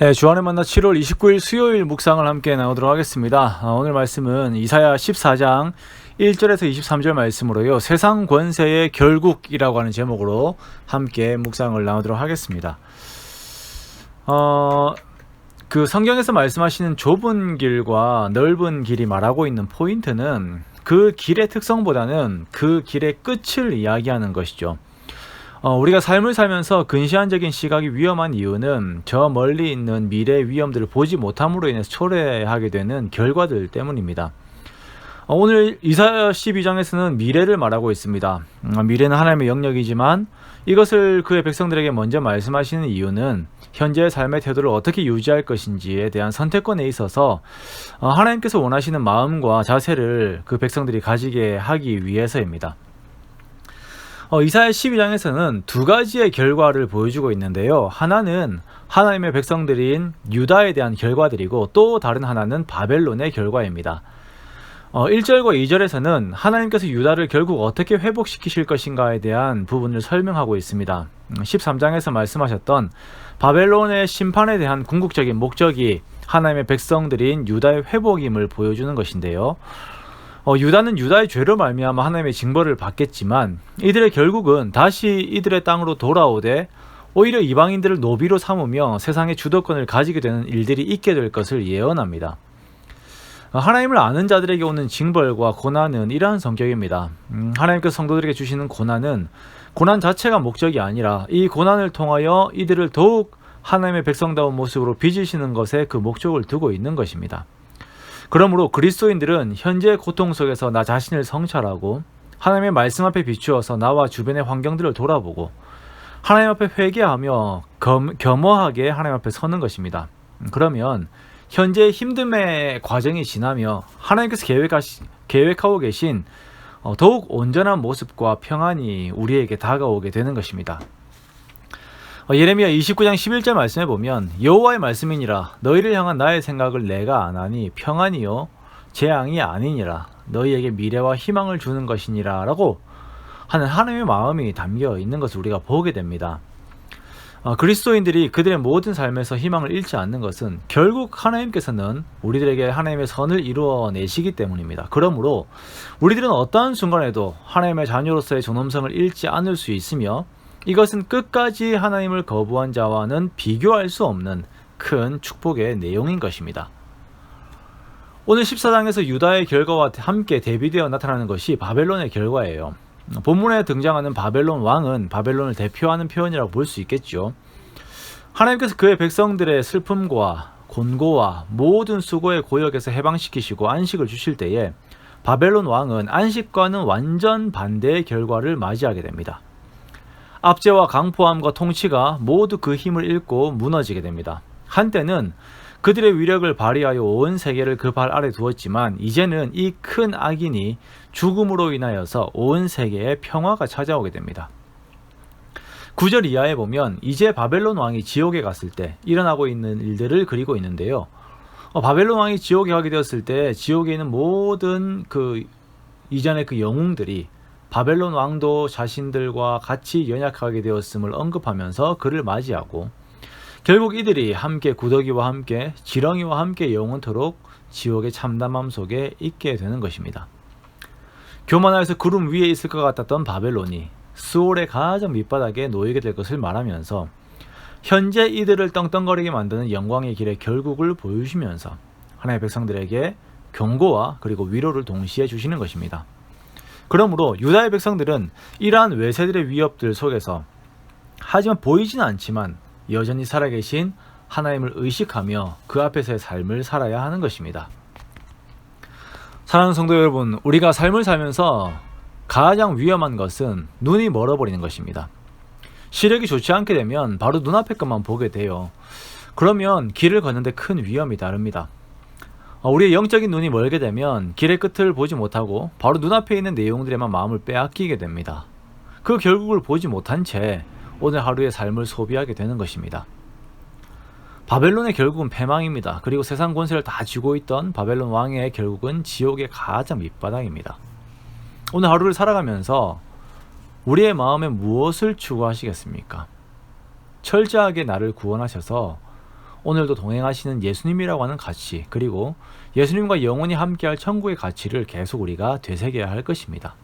네, 주안의 만나 7월 29일 수요일 묵상을 함께 나오도록 하겠습니다. 아, 오늘 말씀은 이사야 14장 1절에서 23절 말씀으로요. 세상 권세의 결국이라고 하는 제목으로 함께 묵상을 나오도록 하겠습니다. 어, 그 성경에서 말씀하시는 좁은 길과 넓은 길이 말하고 있는 포인트는 그 길의 특성보다는 그 길의 끝을 이야기하는 것이죠. 어, 우리가 삶을 살면서 근시안적인 시각이 위험한 이유는 저 멀리 있는 미래의 위험들을 보지 못함으로 인해서 초래하게 되는 결과들 때문입니다. 어, 오늘 이사야 12장에서는 미래를 말하고 있습니다. 음, 미래는 하나님의 영역이지만 이것을 그의 백성들에게 먼저 말씀하시는 이유는 현재의 삶의 태도를 어떻게 유지할 것인지에 대한 선택권에 있어서 어, 하나님께서 원하시는 마음과 자세를 그 백성들이 가지게 하기 위해서입니다. 어, 이사야 12장에서는 두 가지의 결과를 보여주고 있는데요. 하나는 하나님의 백성들인 유다에 대한 결과들이고 또 다른 하나는 바벨론의 결과입니다. 어, 1절과 2절에서는 하나님께서 유다를 결국 어떻게 회복시키실 것인가에 대한 부분을 설명하고 있습니다. 13장에서 음, 말씀하셨던 바벨론의 심판에 대한 궁극적인 목적이 하나님의 백성들인 유다의 회복임을 보여주는 것인데요. 어, 유다는 유다의 죄로 말미암아 하나님의 징벌을 받겠지만 이들의 결국은 다시 이들의 땅으로 돌아오되 오히려 이방인들을 노비로 삼으며 세상의 주도권을 가지게 되는 일들이 있게 될 것을 예언합니다. 어, 하나님을 아는 자들에게 오는 징벌과 고난은 이러한 성격입니다. 음, 하나님께서 성도들에게 주시는 고난은 고난 자체가 목적이 아니라 이 고난을 통하여 이들을 더욱 하나님의 백성다운 모습으로 빚으시는 것에 그 목적을 두고 있는 것입니다. 그러므로 그리스도인들은 현재 고통 속에서 나 자신을 성찰하고 하나님의 말씀 앞에 비추어서 나와 주변의 환경들을 돌아보고 하나님 앞에 회개하며 겸, 겸허하게 하나님 앞에 서는 것입니다. 그러면 현재 힘듦의 과정이 지나며 하나님께서 계획하시, 계획하고 계신 어, 더욱 온전한 모습과 평안이 우리에게 다가오게 되는 것입니다. 어, 예레미야 29장 11절 말씀에 보면 여호와의 말씀이니라 너희를 향한 나의 생각을 내가 안하니 평안이요 재앙이 아니니라 너희에게 미래와 희망을 주는 것이니라라고 하는 하나님의 마음이 담겨 있는 것을 우리가 보게 됩니다. 어, 그리스도인들이 그들의 모든 삶에서 희망을 잃지 않는 것은 결국 하나님께서는 우리들에게 하나님의 선을 이루어내시기 때문입니다. 그러므로 우리들은 어떠한 순간에도 하나님의 자녀로서의 존엄성을 잃지 않을 수 있으며 이것은 끝까지 하나님을 거부한 자와는 비교할 수 없는 큰 축복의 내용인 것입니다. 오늘 14장에서 유다의 결과와 함께 대비되어 나타나는 것이 바벨론의 결과예요. 본문에 등장하는 바벨론 왕은 바벨론을 대표하는 표현이라고 볼 수 있겠죠. 하나님께서 그의 백성들의 슬픔과 곤고와 모든 수고의 고역에서 해방시키시고 안식을 주실 때에 바벨론 왕은 안식과는 완전 반대의 결과를 맞이하게 됩니다. 압제와 강포함과 통치가 모두 그 힘을 잃고 무너지게 됩니다. 한때는 그들의 위력을 발휘하여 온 세계를 그 발 아래 두었지만 이제는 이 큰 악인이 죽음으로 인하여서 온 세계에 평화가 찾아오게 됩니다. 9절 이하에 보면 이제 바벨론 왕이 지옥에 갔을 때 일어나고 있는 일들을 그리고 있는데요. 어, 바벨론 왕이 지옥에 가게 되었을 때 지옥에 있는 모든 그 이전의 그 영웅들이 바벨론 왕도 자신들과 같이 연약하게 되었음을 언급하면서 그를 맞이하고 결국 이들이 함께 구더기와 함께 지렁이와 함께 영원토록 지옥의 참담함 속에 있게 되는 것입니다. 교만하여서 구름 위에 있을 것 같았던 바벨론이 수월의 가장 밑바닥에 놓이게 될 것을 말하면서 현재 이들을 떵떵거리게 만드는 영광의 길의 결국을 보여주시면서 하나님의 백성들에게 경고와 그리고 위로를 동시에 주시는 것입니다. 그러므로 유다의 백성들은 이러한 외세들의 위협들 속에서 하지만 보이지는 않지만 여전히 살아계신 하나님을 의식하며 그 앞에서의 삶을 살아야 하는 것입니다. 사랑하는 성도 여러분, 우리가 삶을 살면서 가장 위험한 것은 눈이 멀어버리는 것입니다. 시력이 좋지 않게 되면 바로 눈앞의 것만 보게 돼요. 그러면 길을 걷는데 큰 위험이 다릅니다. 어, 우리의 영적인 눈이 멀게 되면 길의 끝을 보지 못하고 바로 눈앞에 있는 내용들에만 마음을 빼앗기게 됩니다. 그 결국을 보지 못한 채 오늘 하루의 삶을 소비하게 되는 것입니다. 바벨론의 결국은 패망입니다. 그리고 세상 권세를 다 쥐고 있던 바벨론 왕의 결국은 지옥의 가장 밑바닥입니다. 오늘 하루를 살아가면서 우리의 마음에 무엇을 추구하시겠습니까? 철저하게 나를 구원하셔서 오늘도 동행하시는 예수님이라고 하는 가치 그리고 예수님과 영원히 함께할 천국의 가치를 계속 우리가 되새겨야 할 것입니다.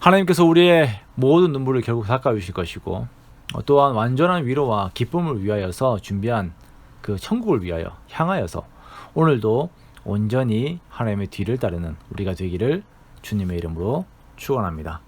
하나님께서 우리의 모든 눈물을 결국 닦아주실 것이고 어, 또한 완전한 위로와 기쁨을 위하여서 준비한 그 천국을 위하여 향하여서 오늘도 온전히 하나님의 뒤를 따르는 우리가 되기를 주님의 이름으로 축원합니다.